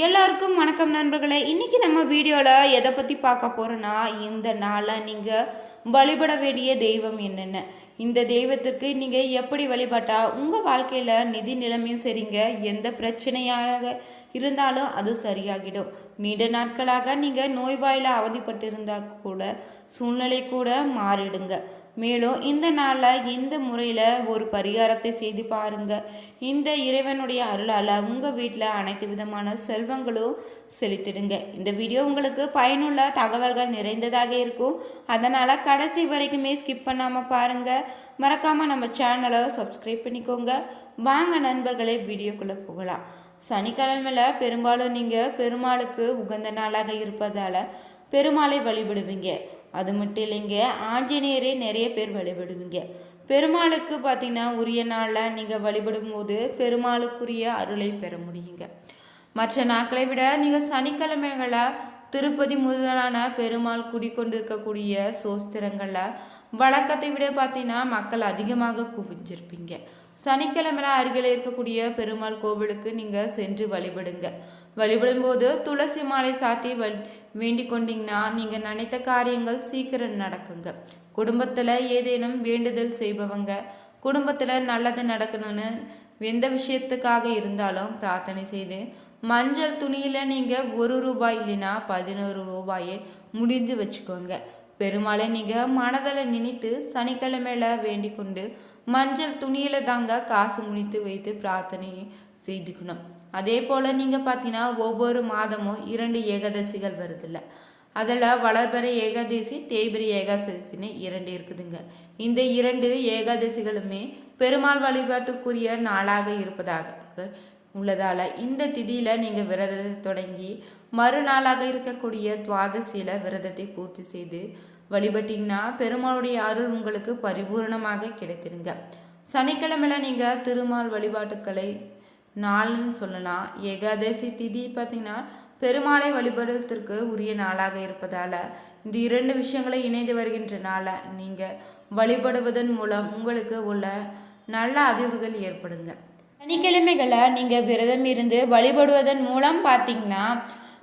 எல்லோருக்கும் வணக்கம் நண்பர்களே. இன்றைக்கி நம்ம வீடியோவில் எதை பற்றி பார்க்க போகிறோன்னா இந்த நாளில் நீங்கள் வழிபட வேண்டிய தெய்வம் என்னென்ன? இந்த தெய்வத்துக்கு நீங்கள் எப்படி வழிபட்டால் உங்கள் வாழ்க்கையில் நிதி நிலைமையும் சரிங்க எந்த பிரச்சனையாக இருந்தாலும் அது சரியாகிடும். நீண்ட நாட்களாக நீங்கள் நோய்வாயில் அவதிப்பட்டு இருந்தால் கூட சூழ்நிலை கூட மாறிடுங்க. மேலும் இந்த நாளில் இந்த முறையில் ஒரு பரிகாரத்தை செய்து பாருங்க. இந்த இறைவனுடைய அருளால் உங்கள் வீட்டில் அனைத்து விதமான செல்வங்களும் செலுத்திடுங்க இந்த வீடியோ உங்களுக்கு பயனுள்ள தகவல்கள் நிறைந்ததாக இருக்கும். அதனால் கடைசி வரைக்குமே ஸ்கிப் பண்ணாமல் பாருங்கள் மறக்காமல் நம்ம சேனலை சப்ஸ்கிரைப் பண்ணிக்கோங்க. வாங்க நண்பர்களே வீடியோக்குள்ளே போகலாம். சனிக்கிழமையில் பெரும்பாலும் நீங்கள் பெருமாளுக்கு உகந்த நாளாக இருப்பதால் பெருமாளை வழிபடுவீங்க. அது மட்டும் இல்லைங்க ஆஞ்சநேயரே நிறைய பேர் வழிபடுவீங்க. பெருமாளுக்கு பார்த்தீங்கன்னா உரிய நாளில் நீங்கள் வழிபடும் போது பெருமாளுக்குரிய அருளை பெற முடியுங்க. மற்ற நாட்களை விட நீங்கள் சனிக்கிழமைகளை திருப்பதி முதலான பெருமாள் குடிக்கொண்டிருக்கக்கூடிய சோஸ்திரங்களில் வழக்கத்தை விட பார்த்தீங்கன்னா மக்கள் அதிகமாக குவிஞ்சிருப்பீங்க. சனிக்கிழமையில அருகில் இருக்கக்கூடிய பெருமாள் கோவிலுக்கு நீங்கள் சென்று வழிபடுங்க. வழிபடும்போது துளசி மாலை சாத்தி வேண்டிக் கொண்டீங்கன்னா நீங்கள் நினைத்த காரியங்கள் சீக்கிரம் நடக்குங்க. குடும்பத்தில் ஏதேனும் வேண்டுதல் செய்பவங்க குடும்பத்தில் நல்லது நடக்கணும்னு எந்த விஷயத்துக்காக இருந்தாலும் பிரார்த்தனை செய்து மஞ்சள் துணியில் நீங்கள் ஒரு ரூபாய் இல்லைன்னா பதினோரு ரூபாயை முடிஞ்சு வச்சுக்கோங்க. பெருமாளை நீங்கள் மனதில் நினைத்து சனிக்கிழமையில வேண்டிக் கொண்டு மஞ்சள் துணியில் தாங்க காசு முடித்து வைத்து பிரார்த்தனை செய்துக்கணும். அதே போல் நீங்கள் பார்த்தீங்கன்னா ஒவ்வொரு மாதமும் இரண்டு ஏகாதசிகள் வருதுல்ல. அதில் வளர்பெற ஏகாதசி தேய்பிரி ஏகாதசின்னு இரண்டு இருக்குதுங்க. இந்த இரண்டு ஏகாதசிகளுமே பெருமாள் வழிபாட்டுக்குரிய நாளாக இருப்பதாக உள்ளதால் இந்த திதியில் நீங்கள் விரதத்தை தொடங்கி மறுநாளாக இருக்கக்கூடிய துவாதசியில் விரதத்தை பூர்த்தி செய்து வழிபட்டிங்கன்னா பெருமாளுடைய அருள் உங்களுக்கு பரிபூர்ணமாக கிடைத்திருங்க சனிக்கிழமையில் நீங்கள் திருமால் வழிபாட்டுக்களை நாள்னு சொல்லலாம். ஏகாதசி திதி பார்த்தீங்கன்னா பெருமாளை வழிபடுவதற்கு உரிய நாளாக இருப்பதால் இந்த இரண்டு விஷயங்களை இணைந்து வருகின்ற நாளை நீங்கள் வழிபடுவதன் மூலம் உங்களுக்கு உள்ள நல்ல அதிர்வுகள் ஏற்படுங்க. சனிக்கிழமைகளை நீங்கள் விரதம் இருந்து வழிபடுவதன் மூலம் பார்த்தீங்கன்னா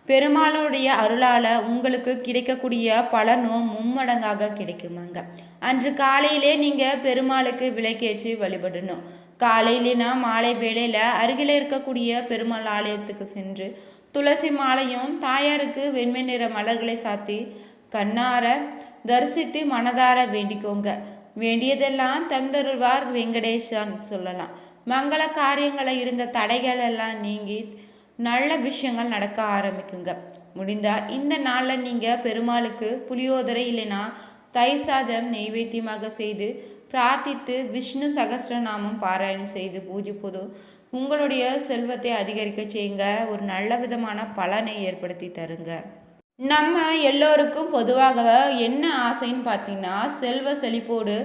பெருமாளுடைய அருளால் உங்களுக்கு கிடைக்கக்கூடிய பலனும் மும்மடங்காக கிடைக்குமாங்க. அன்று காலையிலே நீங்கள் பெருமாளுக்கு விளக்கேற்றி வழிபடணும். காலையிலனா மாலை வேளையில் அருகில் இருக்கக்கூடிய பெருமாள் ஆலயத்துக்கு சென்று துளசி மாலையும் தாயாருக்கு வெண்மை நிற மலர்களை சாத்தி கண்ணார தரிசித்து மனதார வேண்டிக்கோங்க. வேண்டியதெல்லாம் தந்தருள்வார் வெங்கடேஷான் சொல்லலாம். மங்கள காரியங்களை இருந்த தடைகள் எல்லாம் நீங்கி நல்ல விஷயங்கள் நடக்க ஆரம்பிக்குங்க. முடிந்தா இந்த நாளில் நீங்கள் பெருமாளுக்கு புளியோதரை இல்லைன்னா தயிர் சாதம் நெய்வேத்தியமாக செய்து பிரார்த்தித்து விஷ்ணு சகசிரநாமம் பாராயணம் செய்து பூஜிப்பது உங்களுடைய செல்வத்தை அதிகரிக்க செய்யுங்க. ஒரு நல்ல விதமான பலனை ஏற்படுத்தி தருங்க. நம்ம எல்லோருக்கும் பொதுவாக என்ன ஆசைன்னு பார்த்தீங்கன்னா செல்வ செழிப்போடு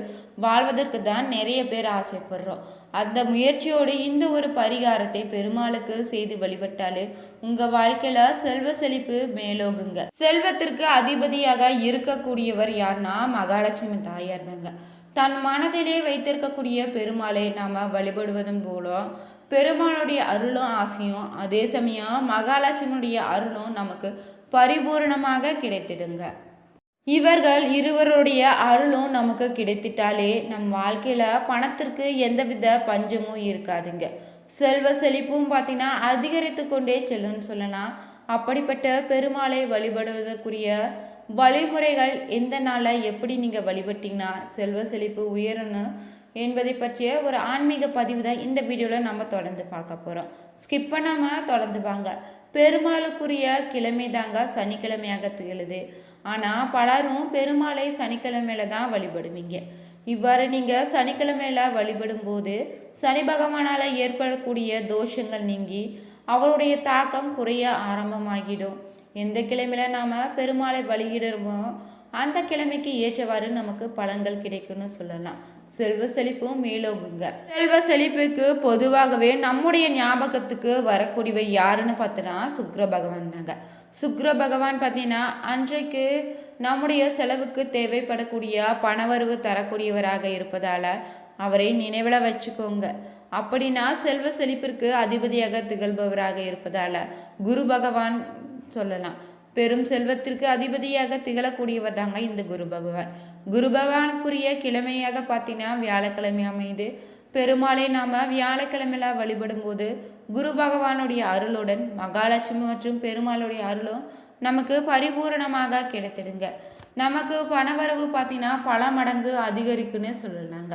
வாழ்வதற்கு தான் நிறைய பேர் ஆசைப்படுறோம். அந்த முயற்சியோடு இந்த ஒரு பரிகாரத்தை பெருமாளுக்கு செய்து வழிபட்டாலே உங்கள் வாழ்க்கையில் செல்வ செழிப்பு மேலோகுங்க செல்வத்திற்கு அதிபதியாக இருக்கக்கூடியவர் யார்னா மகாலட்சுமி தாயார் தாங்க. தன் மனதிலே வைத்திருக்கக்கூடிய பெருமாளை நாம் வழிபடுவதன் மூலம் பெருமாளுடைய அருளும் ஆசையும் அதே சமயம் மகாலட்சுமியுடைய அருளும் நமக்கு பரிபூர்ணமாக கிடைத்திடுங்க. இவர்கள் இருவருடைய அருளும் நமக்கு கிடைத்திட்டாலே நம் வாழ்க்கையில் பணத்திற்கு எந்தவித பஞ்சமும் இருக்காதுங்க. செல்வ செழிப்பும் பார்த்தீங்கன்னா அதிகரித்து கொண்டே செல்லுன்னு சொல்லலாம். அப்படிப்பட்ட பெருமாளை வழிபடுவதற்குரிய வழிமுறைகள் எந்த நாளில் எப்படி நீங்கள் வழிபட்டிங்கன்னா செல்வ செழிப்பு உயரணும் என்பதை பற்றிய ஒரு ஆன்மீக பதிவு தான் இந்த வீடியோவில் நம்ம தொடர்ந்து பார்க்க போகிறோம் ஸ்கிப் பண்ணாமல் தொடர்ந்து வாங்க. பெருமாளுக்குரிய கிழமை தாங்க சனிக்கிழமையாக திகழுது. ஆனால் பலரும் பெருமாளை சனிக்கிழமையில தான் வழிபடுவீங்க. இவ்வாறு நீங்கள் சனிக்கிழமையில வழிபடும் போது சனி பகவானால் ஏற்படக்கூடிய தோஷங்கள் நீங்கி அவருடைய தாக்கம் குறைய ஆரம்பமாகிடும். எந்த கிழமையில நாம் பெருமாளை வழியிடுறோமோ அந்த கிழமைக்கு ஏற்றவாறு நமக்கு பலன்கள் கிடைக்கும்னு சொல்லலாம். செல்வ செழிப்பும் மேலோகுங்க செல்வ செழிப்புக்கு பொதுவாகவே நம்முடைய ஞாபகத்துக்கு வரக்கூடியவை யாருன்னு பார்த்தோன்னா சுக்ர பகவான் தாங்க. சுக்ர பகவான் பார்த்தீங்கன்னா அன்றைக்கு நம்முடைய செலவுக்கு தேவைப்படக்கூடிய பணவரவு தரக்கூடியவராக இருப்பதால் அவரை நினைவில் வச்சுக்கோங்க. அப்படின்னா செல்வ செழிப்பிற்கு அதிபதியாக திகழ்பவராக இருப்பதால் குரு பகவான் சொல்லலாம். பெரும் செல்வத்திற்கு அதிபதியாக திகழக்கூடியவர் தாங்க இந்த குரு பகவான். குரு பகவானுக்குரிய கிழமையாக பார்த்தீங்கன்னா வியாழக்கிழமை அமைது பெருமாளை நாம் வியாழக்கிழமையில வழிபடும் போது குரு பகவானுடைய அருளுடன் மகாலட்சுமி மற்றும் பெருமாளுடைய அருளும் நமக்கு பரிபூரணமாக கிடைத்திடுங்க. நமக்கு பணவரவு பார்த்தீங்கன்னா பல மடங்கு அதிகரிக்குன்னு சொல்லலாங்க.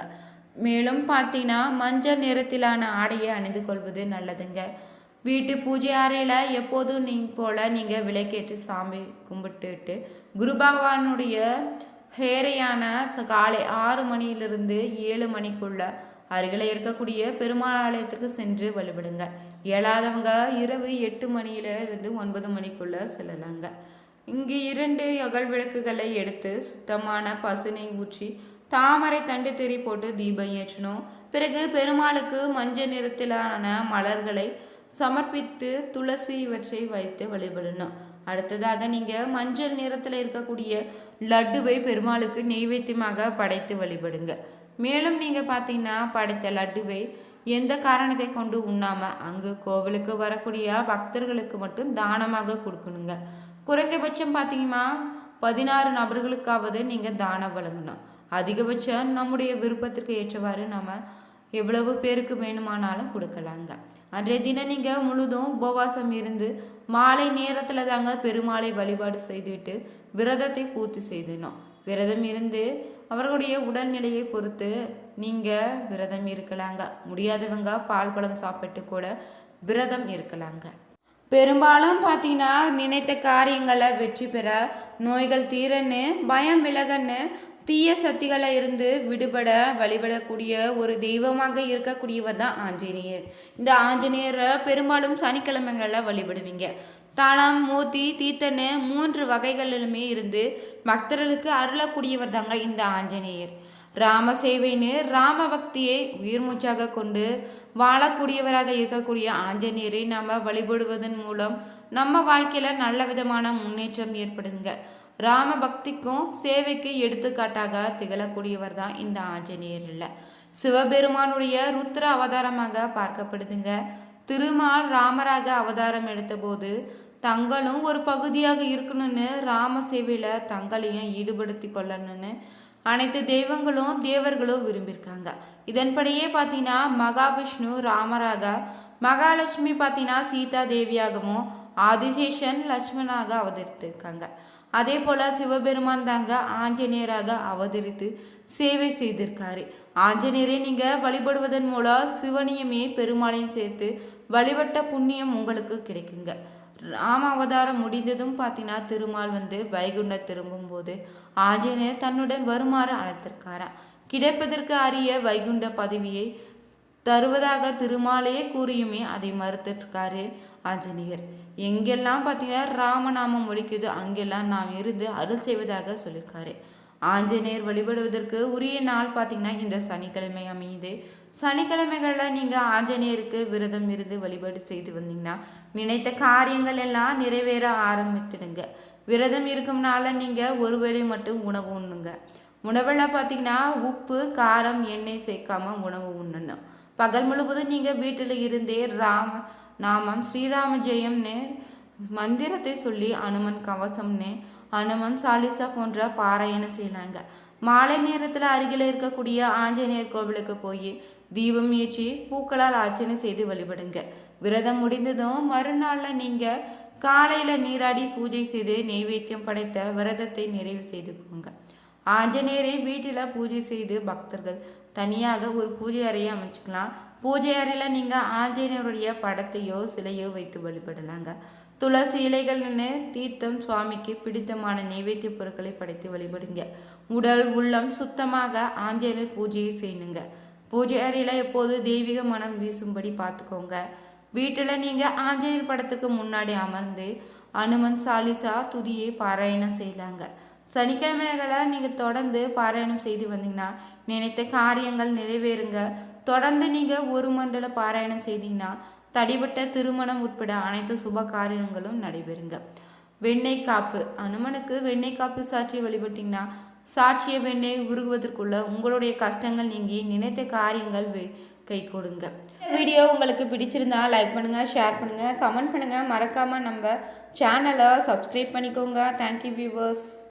மேலும் பார்த்தீங்கன்னா மஞ்சள் நிறத்திலான ஆடையை அணிந்து கொள்வது நல்லதுங்க. வீட்டு பூஜை அறையில் எப்போதும் நீ போல் நீங்கள் விளக்கேற்றி சாமி கும்பிட்டுட்டு குரு பகவானுடைய ஹேரையான காலை ஆறு மணியிலிருந்து ஏழு மணிக்குள்ள அருகில் இருக்கக்கூடிய பெருமாள் ஆலயத்துக்கு சென்று வழிபடுங்க. இயலாதவங்க இரவு எட்டு மணியில இருந்து ஒன்பது மணிக்குள்ள செல்லலாங்க. இங்கு இரண்டு அகல் விளக்குகளை எடுத்து சுத்தமான பசுனை ஊற்றி தாமரை தண்டு திரி போட்டு தீபம் ஏற்றணும். பிறகு பெருமாளுக்கு மஞ்சள் நிறத்திலான மலர்களை சமர்ப்பித்து துளசி இவற்றை வைத்து வழிபடணும். அடுத்ததாக நீங்கள் மஞ்சள் நிறத்தில் இருக்கக்கூடிய லட்டுவை பெருமாளுக்கு நெய்வேத்தியமாக படைத்து வழிபடுங்க. மேலும் நீங்கள் பார்த்தீங்கன்னா படைத்த லட்டுவை எந்த காரணத்தை கொண்டு உண்ணாமல் அங்கு கோவிலுக்கு வரக்கூடிய பக்தர்களுக்கு மட்டும் தானமாக கொடுக்கணுங்க. குறைந்தபட்சம் பார்த்தீங்கன்னா பதினாறு நபர்களுக்காவது நீங்கள் தானம் வழங்கணும். அதிகபட்சம் நம்முடைய விருப்பத்திற்கு ஏற்றவாறு நம்ம எவ்வளவு பேருக்கு வேணுமானாலும் கொடுக்கலாங்க. அன்றைய தினம் நீங்கள் முழுதும் உபவாசம் இருந்து மாலை நேரத்தில் தாங்க பெருமாளை வழிபாடு செய்துவிட்டு விரதத்தை பூர்த்தி செய்தணும். விரதம் இருந்து அவர்களுடைய உடல்நிலையை பொறுத்து நீங்கள் விரதம் இருக்கலாங்க. முடியாதவங்க பால் பழம் சாப்பிட்டு கூட விரதம் இருக்கலாங்க. பெரும்பாலும் பார்த்தீங்கன்னா நினைத்த காரியங்களை வெற்றி பெற நோய்கள் தீரன்னு பயம் விலகன்னு தீய சக்திகளை இருந்து விடுபட வழிபடக்கூடிய ஒரு தெய்வமாக இருக்கக்கூடியவர் தான் ஆஞ்சநேயர். இந்த ஆஞ்சநேயரை பெரும்பாலும் சனிக்கிழமைகளில் வழிபடுவீங்க. தாளம் மூர்த்தி தீத்தன்னு மூன்று வகைகளிலுமே இருந்து பக்தர்களுக்கு அருளக்கூடியவர் தாங்க இந்த ஆஞ்சநேயர். ராம சேவைன்னு ராம பக்தியை உயிர் மூச்சாக கொண்டு வாழக்கூடியவராக இருக்கக்கூடிய ஆஞ்சநேயரை நாம் வழிபடுவதன் மூலம் நம்ம வாழ்க்கையில் நல்ல விதமான முன்னேற்றம் ஏற்படுங்க ராம பக்திக்கும் சேவைக்கு எடுத்துக்காட்டாக திகழக்கூடியவர் தான் இந்த ஆஞ்சநேயர் இல்லை. சிவபெருமானுடைய ருத்ர அவதாரமாக பார்க்கப்படுதுங்க. திருமால் ராமராக அவதாரம் எடுத்தபோது தங்களும் ஒரு பகுதியாக இருக்கணும்னு ராம சேவையில் தங்களையும் ஈடுபடுத்தி கொள்ளணும்னு அனைத்து தெய்வங்களும் தேவர்களும் விரும்பியிருக்காங்க. இதன்படியே பார்த்தீங்கன்னா மகாவிஷ்ணு ராமராக மகாலட்சுமி பார்த்தீங்கன்னா சீதா தேவியாகவும் ஆதிசேஷன் லட்சுமணாக அவதரித்திருக்காங்க. அதே போல் சிவபெருமான் தாங்க ஆஞ்சநேயராக அவதரித்து சேவை செய்திருக்காரு. ஆஞ்சநேயரை நீங்கள் வழிபடுவதன் மூலம் சிவனையுமே பெருமாளையும் சேர்த்து வழிபட்ட புண்ணியம் உங்களுக்கு கிடைக்குங்க. ராம அவதாரம் முடிந்ததும் பார்த்தீங்கன்னா திருமால் வந்து வைகுண்ட திரும்பும்போது ஆஞ்சநேயர் தன்னுடன் வருமாறு அழைத்திருக்காராம். கிடைப்பதற்கு அரிய வைகுண்ட பதவியை தருவதாக திருமாலையே கூறியுமே அதை மறுத்திருக்காரு ஆஞ்சநேயர். எங்கெல்லாம் பார்த்தீங்கன்னா ராமநாமம் ஒழிக்குதோ அங்கெல்லாம் நாம் இருந்து அருள் செய்வதாக சொல்லியிருக்காரு ஆஞ்சநேயர் வழிபடுவதற்கு உரிய நாள் பார்த்தீங்கன்னா இந்த சனிக்கிழமை அமையுது. சனிக்கிழமைகளில் நீங்கள் ஆஞ்சநேயருக்கு விரதம் இருந்து வழிபாடு செய்து வந்தீங்கன்னா நினைத்த காரியங்கள் எல்லாம் நிறைவேற ஆரம்பித்துடுங்க விரதம் இருக்கும்னால நீங்கள் ஒருவேளை மட்டும் உணவு உண்ணுங்க. உணவெல்லாம் பார்த்தீங்கன்னா உப்பு காரம் எண்ணெய் சேர்க்காம உணவு உண்ணணும். பகல் முழுவதும் நீங்கள் வீட்டில் இருந்தே ராம நாமம் ஸ்ரீராம ஜெயம்னு மந்திரத்தை சொல்லி அனுமன் கவசம்னு அனுமன் சாலிசா போன்ற பாராயணம் செய்யலாங்க மாலை நேரத்தில் அருகில் இருக்கக்கூடிய ஆஞ்சநேயர் கோவிலுக்கு போய் தீபம் ஏற்றி பூக்களால் அர்ச்சனை செய்து வழிபடுங்க. விரதம் முடிந்ததும் மறுநாளில் நீங்கள் காலையில் நீராடி பூஜை செய்து நெய்வேத்தியம் படைத்த விரதத்தை நிறைவு செய்துக்கோங்க ஆஞ்சநேயரை வீட்டில் பூஜை செய்து பக்தர்கள் தனியாக ஒரு பூஜை அறையை அமைச்சுக்கலாம். பூஜை அறையில் நீங்கள் ஆஞ்சநேயருடைய படத்தையோ சிலையோ வைத்து வழிபடலாங்க. துளசி இலைகள்னு தீர்த்தம் சுவாமிக்கு பிடித்தமான நைவேத்திய பொருட்களை படைத்து வழிபடுங்க. உடல் உள்ளம் சுத்தமாக ஆஞ்சநேயர் பூஜையை செய்யணுங்க. பூஜை அறையில் எப்போது தெய்வீக மனம் வீசும்படி பார்த்துக்கோங்க. வீட்டில் நீங்கள் ஆஞ்சநேயர் படத்துக்கு முன்னாடி அமர்ந்து அனுமன் சாலிசா துதியை பாராயணம் செய்யலாங்க. சனிக்கிழமைகளை நீங்கள் தொடர்ந்து பாராயணம் செய்து வந்தீங்கன்னா நினைத்த காரியங்கள் நிறைவேறுங்க. தொடர்ந்து நீங்கள் ஒரு மண்டல பாராயணம் செய்தீங்கன்னா தடிபட்ட திருமணம் உட்பட அனைத்து சுப காரியங்களும் நடைபெறுங்க. வெண்ணெய் காப்பு. அனுமனுக்கு வெண்ணெய் காப்பு சாட்சி வழிபட்டீங்கன்னா சாட்சிய வெண்ணெய் உருகுவதற்குள்ள உங்களுடைய கஷ்டங்கள் நீங்கி நினைத்த காரியங்கள் கை கொடுங்க. வீடியோ உங்களுக்கு பிடிச்சிருந்தா லைக் பண்ணுங்கள் ஷேர் பண்ணுங்கள் கமெண்ட் பண்ணுங்கள் மறக்காமல் நம்ம சேனலை சப்ஸ்கிரைப் பண்ணிக்கோங்க. Thank you viewers